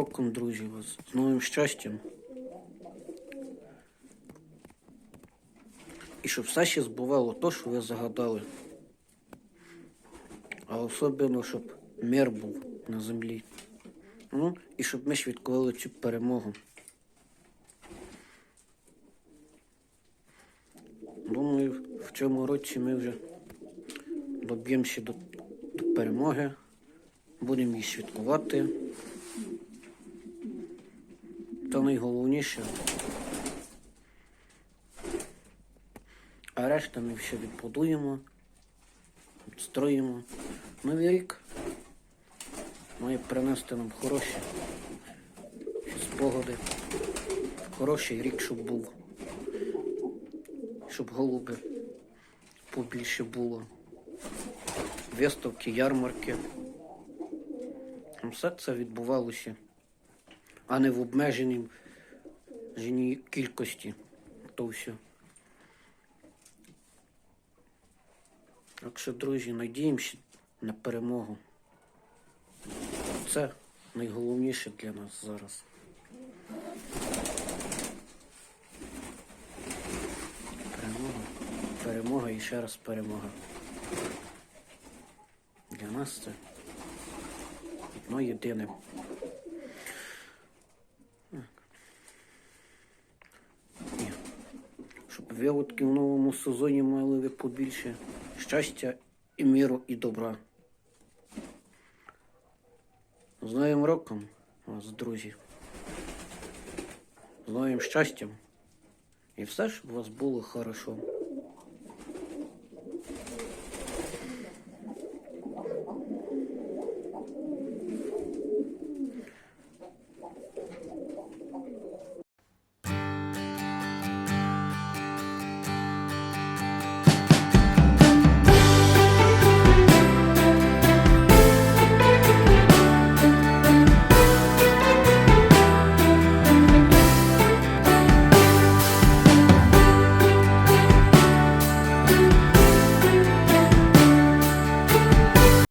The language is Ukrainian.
роком, друзі, вас з новим щастям. І щоб все ще збувало то, що ви загадали. А особливо, щоб мир був на землі. Ну, і щоб ми святкували цю перемогу. Думаю, в цьому році ми вже доб'ємося до, до перемоги. Будемо її святкувати. Та найголовніше. А решта ми все відбудуємо, відстроїмо. Новий рік має принести нам хороші спогади. Хороший рік, щоб був. Щоб голуби побільше було. Виставки, ярмарки. Все це відбувалося, а не в обмеженій женій кількості. То все. Так що, друзі, надіємося на перемогу. Це найголовніше для нас зараз. Перемога, перемога і ще раз перемога. Для нас це одно єдине. Так. Ні. Щоб виводки в новому сезоні мали ви побільше щастя і миру і добра. З Новим роком вас, друзі. З новим щастям. І все, щоб у вас було хорошо.